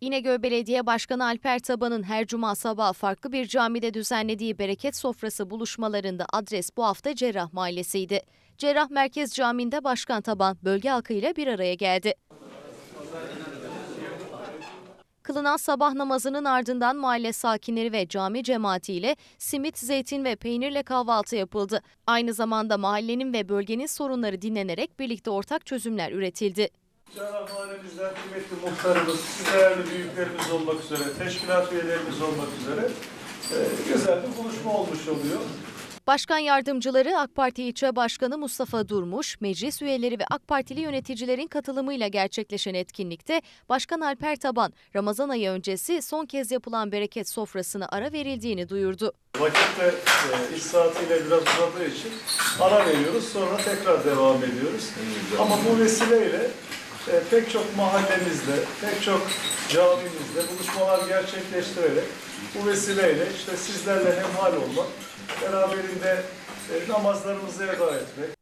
İnegöl Belediye Başkanı Alper Taban'ın her cuma sabah farklı bir camide düzenlediği bereket sofrası buluşmalarında adres bu hafta Cerrah Mahallesi'ydi. Cerrah Merkez Camii'nde Başkan Taban bölge halkıyla bir araya geldi. Kılınan sabah namazının ardından mahalle sakinleri ve cami cemaatiyle simit, zeytin ve peynirle kahvaltı yapıldı. Aynı zamanda mahallenin ve bölgenin sorunları dinlenerek birlikte ortak çözümler üretildi. Cerrah Mahallemizden kıymetli muhtarımız, değerli büyüklerimiz olmak üzere, teşkilat üyelerimiz olmak üzere e, güzel bir buluşma olmuş oluyor. Başkan yardımcıları AK Parti İlçe Başkanı Mustafa Durmuş, meclis üyeleri ve AK Partili yöneticilerin katılımıyla gerçekleşen etkinlikte Başkan Alper Taban, Ramazan ayı öncesi son kez yapılan bereket sofrasına ara verildiğini duyurdu. Vakit de e, iş saatiyle biraz uzadığı için ara veriyoruz, sonra tekrar devam ediyoruz. Ama bu vesileyle e, pek çok mahallemizde, pek çok camimizde buluşmalar gerçekleştirerek bu vesileyle işte sizlerle hemhal olmak, beraberinde e, namazlarımızı eda etmek,